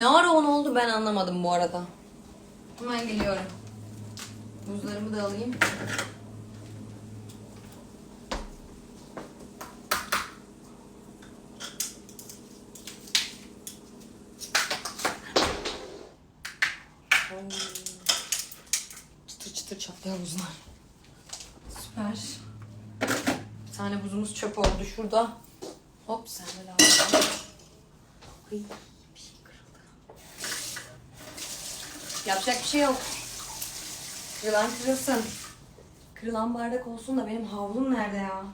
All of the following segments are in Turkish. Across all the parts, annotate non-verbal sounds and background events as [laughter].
Ne ara on oldu ben anlamadım bu arada. Hemen geliyorum. Buzlarımı da alayım. Çıtır çıtır çatlayan buzlar. Süper. Bir tane buzumuz çöp oldu şurada. Hop sen de lazım. Ay bir şey kırıldı. Yapacak bir şey yok. Kırılan kırılsın. Kırılan bardak olsun da benim havlum nerede ya?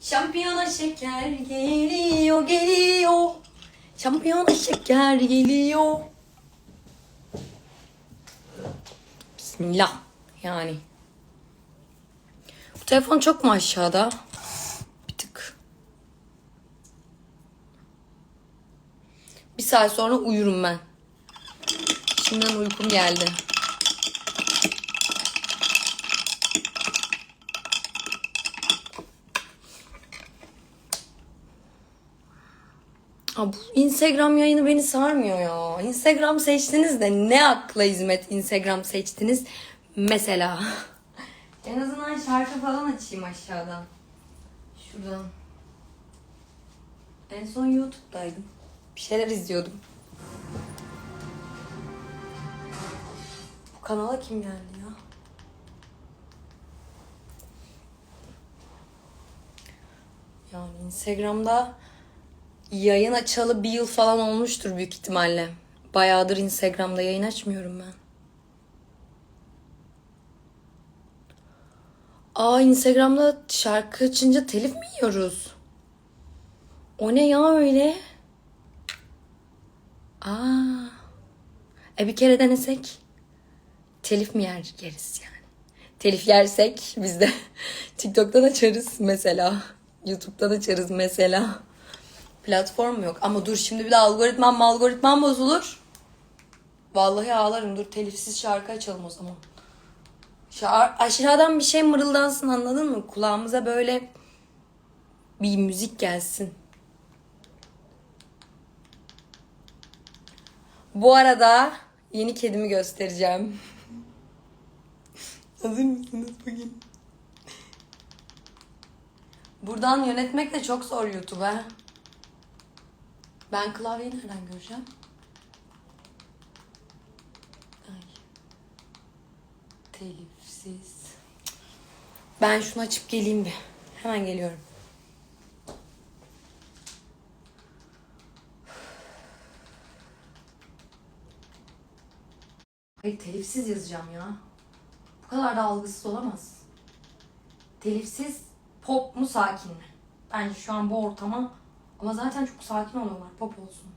Şampiyona şeker geliyor geliyor. Şampiyona şeker geliyor. Bismillah yani. Telefon çok mu aşağıda? Bir tık. Bir saat sonra uyurum ben. Şimdiden uykum geldi. Aa, bu Instagram yayını beni sarmıyor ya. Instagram seçtiniz de ne akla hizmet Instagram seçtiniz mesela. En azından şarkı falan açayım aşağıdan. Şuradan. En son YouTube'daydım. Bir şeyler izliyordum. Bu kanala kim geldi ya? Yani Instagram'da yayın açalı bir yıl falan olmuştur büyük ihtimalle. Bayağıdır Instagram'da yayın açmıyorum ben. Aa Instagram'da şarkı açınca telif mi yiyoruz? O ne ya öyle? Aa. E bir kere denesek telif mi yer yeriz yani? Telif yersek biz de [laughs] TikTok'tan açarız mesela. YouTube'dan açarız mesela. Platform yok. Ama dur şimdi bir de algoritmam algoritmam bozulur. Vallahi ağlarım. Dur telifsiz şarkı açalım o zaman. Şu a- aşağıdan bir şey mırıldansın anladın mı? Kulağımıza böyle bir müzik gelsin. Bu arada yeni kedimi göstereceğim. [laughs] Hazır mısınız bugün? Buradan yönetmek de çok zor YouTube'a. Ben klavyeyi nereden göreceğim? Ay. Telifsiz. Ben şunu açıp geleyim bir. Hemen geliyorum. Hayır telifsiz yazacağım ya. Bu kadar da algısız olamaz. Telifsiz pop mu sakin mi? Bence şu an bu ortama ama zaten çok sakin oluyorlar. Pop olsun.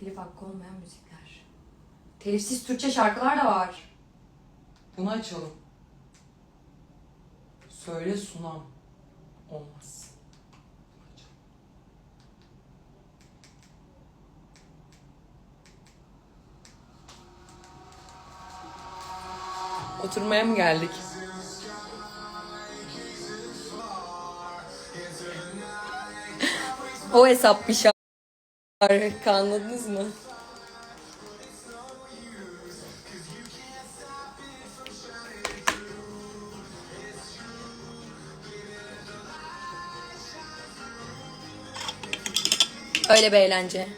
Telif hakkı olmayan müzikler. Telifsiz Türkçe şarkılar da var. Bunu açalım. Söyle sunam. Olmaz. Oturmaya mı geldik? [laughs] O hesap bir şarkı anladınız mı? Öyle bir eğlence.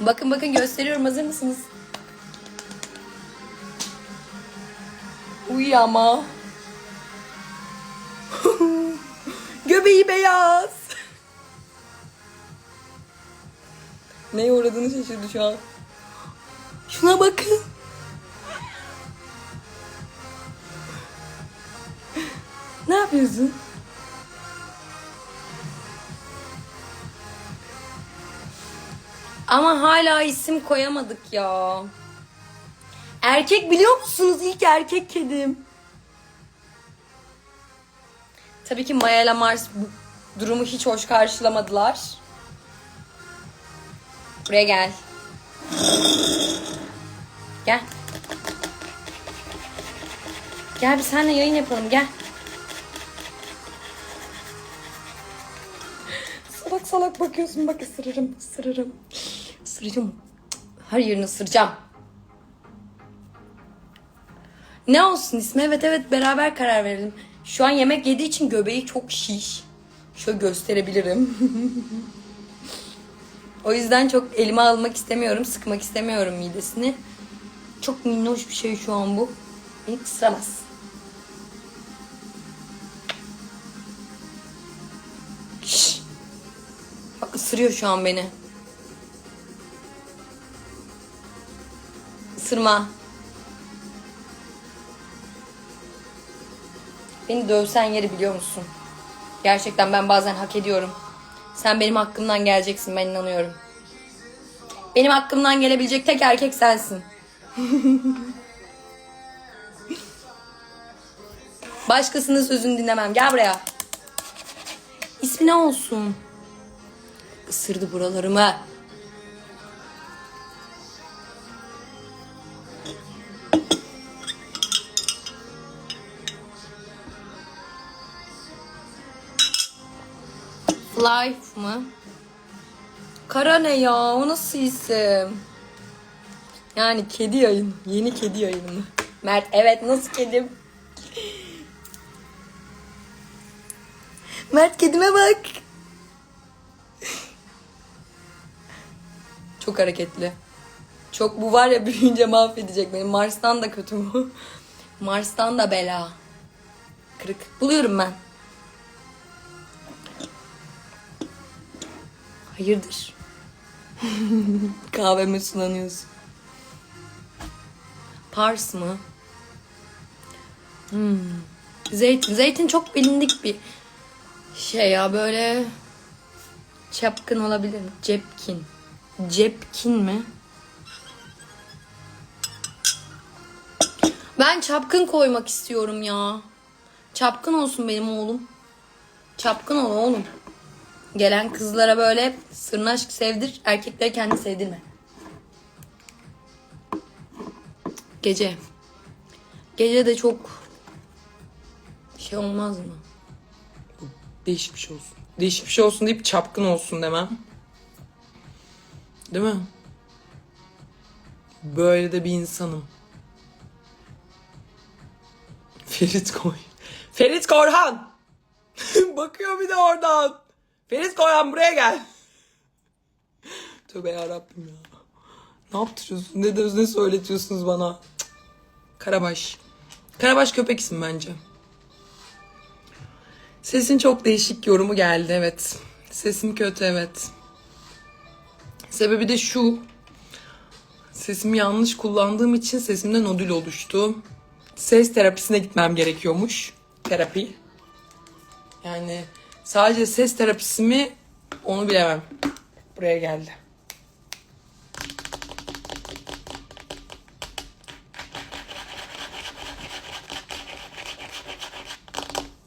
Bakın bakın gösteriyorum hazır mısınız? Uy ama. [laughs] Göbeği beyaz. Neye uğradığını şaşırdı şu an. Şuna bakın. Ne yapıyorsun? Ama hala isim koyamadık ya. Erkek biliyor musunuz? İlk erkek kedim. Tabii ki Maya ile Mars bu Durumu hiç hoş karşılamadılar. Buraya gel. Gel. Gel bir seninle yayın yapalım gel. Salak salak bakıyorsun bak ısırırım ısırırım. Isıracağım. Her yerini ısıracağım. Ne olsun ismi? Evet evet beraber karar verelim. Şu an yemek yediği için göbeği çok şiş. Şöyle gösterebilirim. [laughs] o yüzden çok elime almak istemiyorum. Sıkmak istemiyorum midesini. Çok minnoş bir şey şu an bu. Beni ısıramaz. Bak ısırıyor şu an beni. Isırma. Beni dövsen yeri biliyor musun? Gerçekten ben bazen hak ediyorum. Sen benim hakkımdan geleceksin ben inanıyorum. Benim hakkımdan gelebilecek tek erkek sensin. [laughs] Başkasının sözünü dinlemem. Gel buraya. İsmi ne olsun? Isırdı buralarımı. Life mı? Kara ne ya? O nasıl isim? Yani kedi yayın. Yeni kedi yayını mı? Mert evet nasıl kedim? [laughs] Mert kedime bak. Çok hareketli. Çok bu var ya [laughs] büyüyünce mahvedecek beni. Mars'tan da kötü bu. [laughs] Mars'tan da bela. Kırık. Buluyorum ben. Hayırdır? [laughs] Kahveme sulanıyorsun. Pars mı? Hmm. Zeytin. Zeytin çok bilindik bir şey ya böyle çapkın olabilir mi? Cepkin. Cepkin mi? Ben çapkın koymak istiyorum ya. Çapkın olsun benim oğlum. Çapkın ol oğlum. Gelen kızlara böyle sırnaşk sevdir, erkeklere kendi sevdirme. Gece. Gece de çok şey olmaz mı? Değişik bir şey olsun. Değişik bir şey olsun deyip çapkın olsun demem. Değil mi? Böyle de bir insanım. Ferit Koy. Ferit Korhan! [laughs] Bakıyor bir de oradan. Ferit Korhan buraya gel. Tövbe yarabbim ya. Ne yaptırıyorsun? Ne de ne söyletiyorsunuz bana? Karabaş. Karabaş köpek bence. Sesin çok değişik yorumu geldi evet. Sesim kötü evet. Sebebi de şu. Sesimi yanlış kullandığım için sesimde nodül oluştu. Ses terapisine gitmem gerekiyormuş. Terapi. Yani sadece ses terapisi mi onu bilemem. Buraya geldi.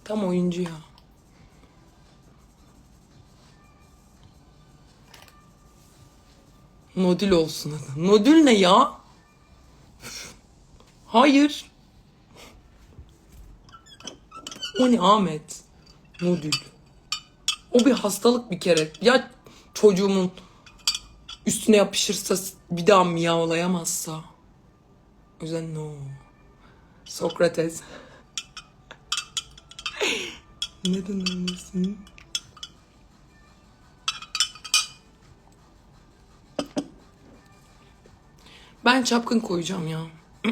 Tam oyuncu ya. Nodül olsun adı. Nodül ne ya? Hayır. O ne Ahmet? Nodül. O bir hastalık bir kere. Ya çocuğumun üstüne yapışırsa bir daha miyavlayamazsa. O yüzden no. Sokrates. [laughs] Neden olmasın? Ben çapkın koyacağım ya. [clears throat]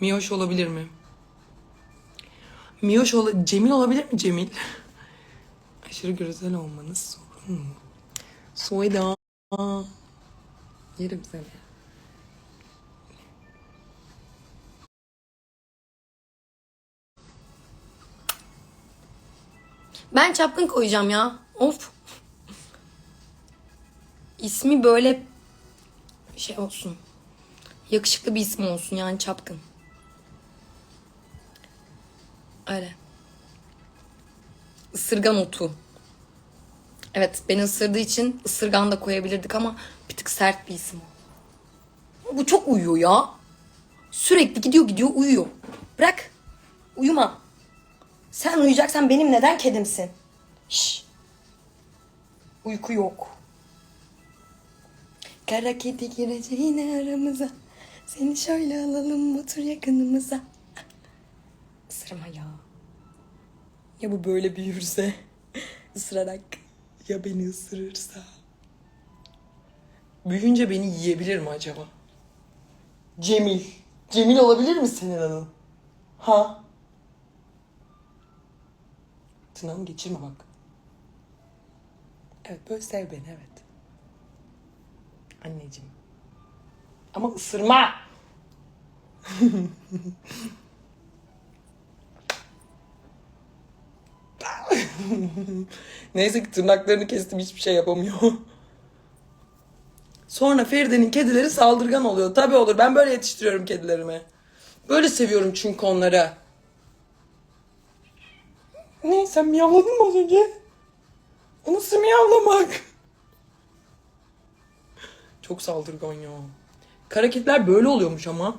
Miyoş olabilir mi? Miyoş ola Cemil olabilir mi Cemil? [laughs] Aşırı güzel olmanız sorun mu? Soyda. Yerim seni. Ben çapkın koyacağım ya. Of. İsmi böyle şey olsun. Yakışıklı bir isim olsun yani çapkın. Öyle. Isırgan otu. Evet beni ısırdığı için ısırgan da koyabilirdik ama bir tık sert bir isim o. Bu çok uyuyor ya. Sürekli gidiyor gidiyor uyuyor. Bırak. Uyuma. Sen uyuyacaksan benim neden kedimsin? Şş. Uyku yok. Kara kedi gireceğine aramıza. Seni şöyle alalım otur yakınımıza. [laughs] Isırma ya. Ya bu böyle büyürse? [laughs] Isırarak. Ya beni ısırırsa? Büyüyünce beni yiyebilir mi acaba? Cemil. Cemil olabilir mi senin adın? Ha? Tırnağını geçirme bak. Evet böyle sev beni evet. Anneciğim. Ama ısırma. Neyse ki tırnaklarını kestim hiçbir şey yapamıyor. Sonra Feride'nin kedileri saldırgan oluyor. Tabii olur. Ben böyle yetiştiriyorum kedilerimi. Böyle seviyorum çünkü onları. Ne sen miyavladın mı az önce? O nasıl miyavlamak? Çok saldırgan ya. Kara kediler böyle oluyormuş ama.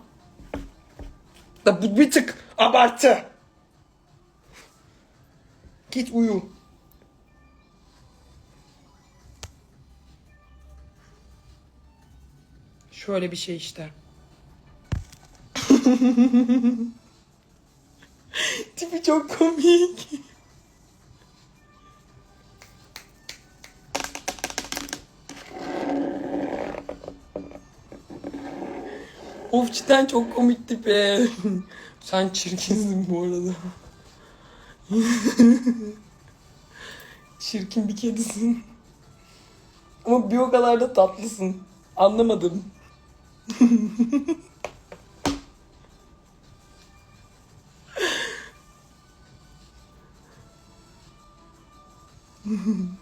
Da bu bir tık abartı. Git uyu. Şöyle bir şey işte. [laughs] Tipi çok komik. Of cidden çok komik tipi. [laughs] Sen çirkinsin bu arada. [laughs] Çirkin bir kedisin. Ama bir o kadar da tatlısın. Anlamadım. [laughs]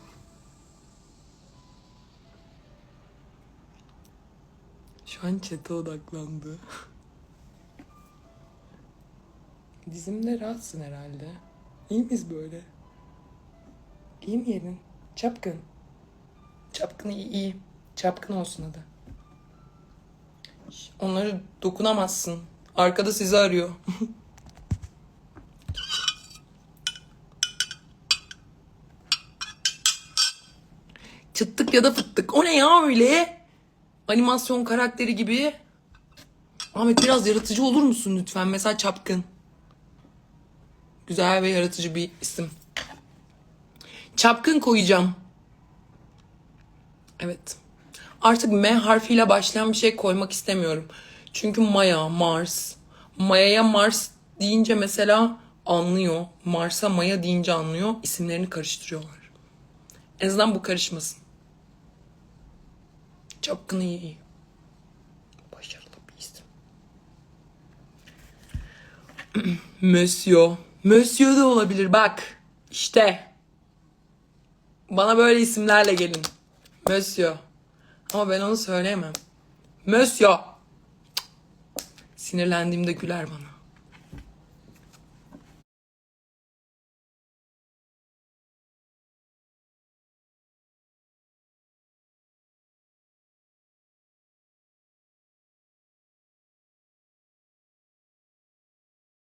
Şu an çete odaklandı. [laughs] Dizimde rahatsın herhalde. İyi miyiz böyle? İyi mi yerin? Çapkın. Çapkın iyi iyi. Çapkın olsun adı. Onları dokunamazsın. Arkada sizi arıyor. [laughs] Çıttık ya da fıttık. O ne ya öyle? Animasyon karakteri gibi. Ahmet biraz yaratıcı olur musun lütfen? Mesela çapkın. Güzel ve yaratıcı bir isim. Çapkın koyacağım. Evet. Artık M harfiyle başlayan bir şey koymak istemiyorum. Çünkü Maya, Mars. Maya'ya Mars deyince mesela anlıyor. Mars'a Maya deyince anlıyor. İsimlerini karıştırıyorlar. En azından bu karışmasın. Çapkın iyi iyi. Başarılı bir isim. [clears throat] Monsieur. Monsieur de olabilir bak. İşte. Bana böyle isimlerle gelin. Monsieur. Ama ben onu söyleyemem. Monsieur. Sinirlendiğimde güler bana.